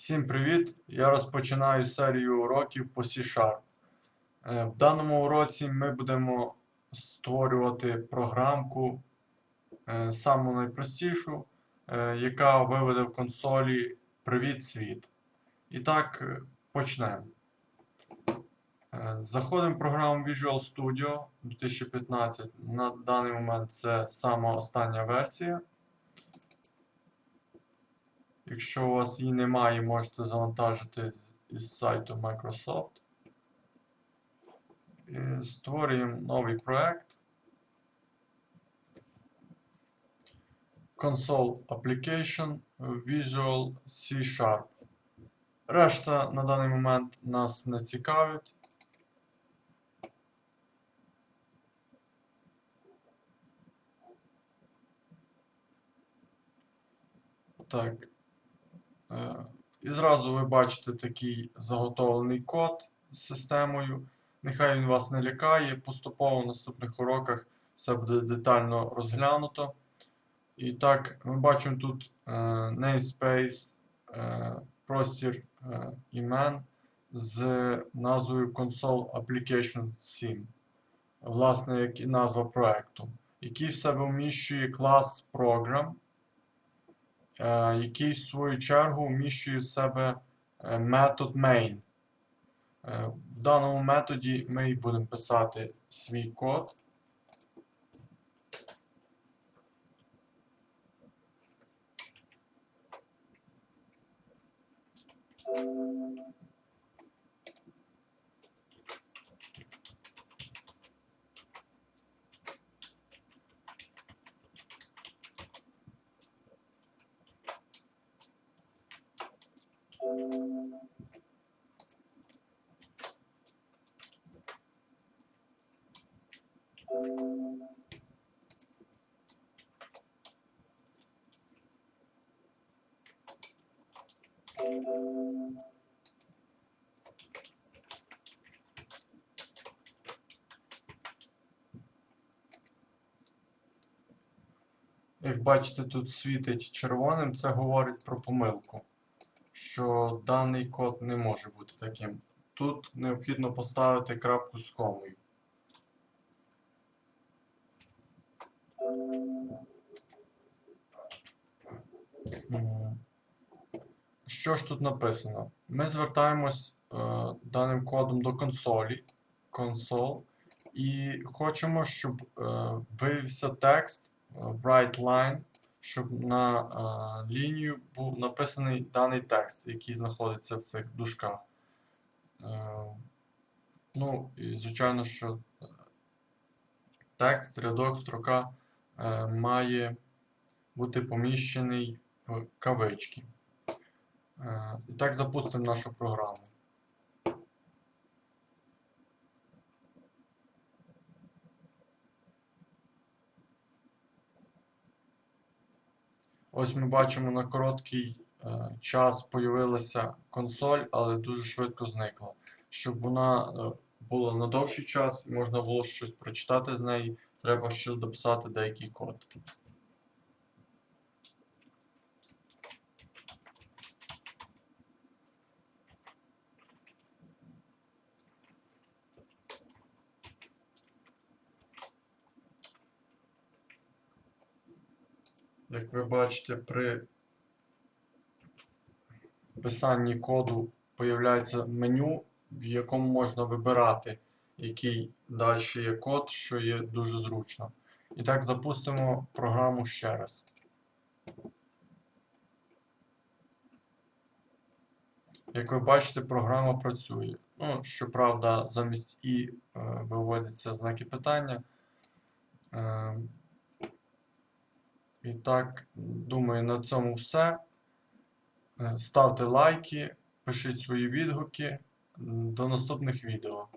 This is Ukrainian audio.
Всім привіт! Я розпочинаю серію уроків по C-Sharp. Е, В даному уроці ми будемо створювати програмку е, саму найпростішу, е, яка виведе в консолі Привіт світ. І так, почнемо. Заходимо в програму Visual Studio 2015. На даний момент це сама остання версія. Якщо у вас її немає, можете завантажити з- із сайту Microsoft. І створюємо новий проект. Console Application Visual C Sharp. Решта на даний момент нас не цікавить. Так. І зразу ви бачите такий заготовлений код з системою. Нехай він вас не лякає. Поступово в наступних уроках все буде детально розглянуто. І так, ми бачимо тут е, namespace, е, простір е, імен з назвою Console Application 7. Власне, як і назва проекту, який в себе вміщує клас Program який в свою чергу вміщує в себе е, метод main. Е, В даному методі ми будемо писати свій код. Як бачите, тут світить червоним, це говорить про помилку, що даний код не може бути таким. Тут необхідно поставити крапку з комою. М. Що ж тут написано? Ми звертаємось е, даним кодом до консолі, console, і хочемо, щоб е, вивівся текст е, в right line, щоб на е, лінію був написаний даний текст, який знаходиться в цих дужках. Е, ну, і звичайно, що е, текст, рядок, строка е, має бути поміщений в кавички. Е, І так запустимо нашу програму. Ось ми бачимо на короткий е, час появилася консоль, але дуже швидко зникла. Щоб вона е, була на довший час і можна було щось прочитати з неї, треба ще дописати деякий код. Як ви бачите, при писанні коду появляється меню, в якому можна вибирати, який далі є код, що є дуже зручно. І так запустимо програму ще раз. Як ви бачите, програма працює. Ну, щоправда, замість І е, виводяться знаки питання. Е, і так, думаю, на цьому все. Е, Ставте лайки, пишіть свої відгуки. До наступних відео.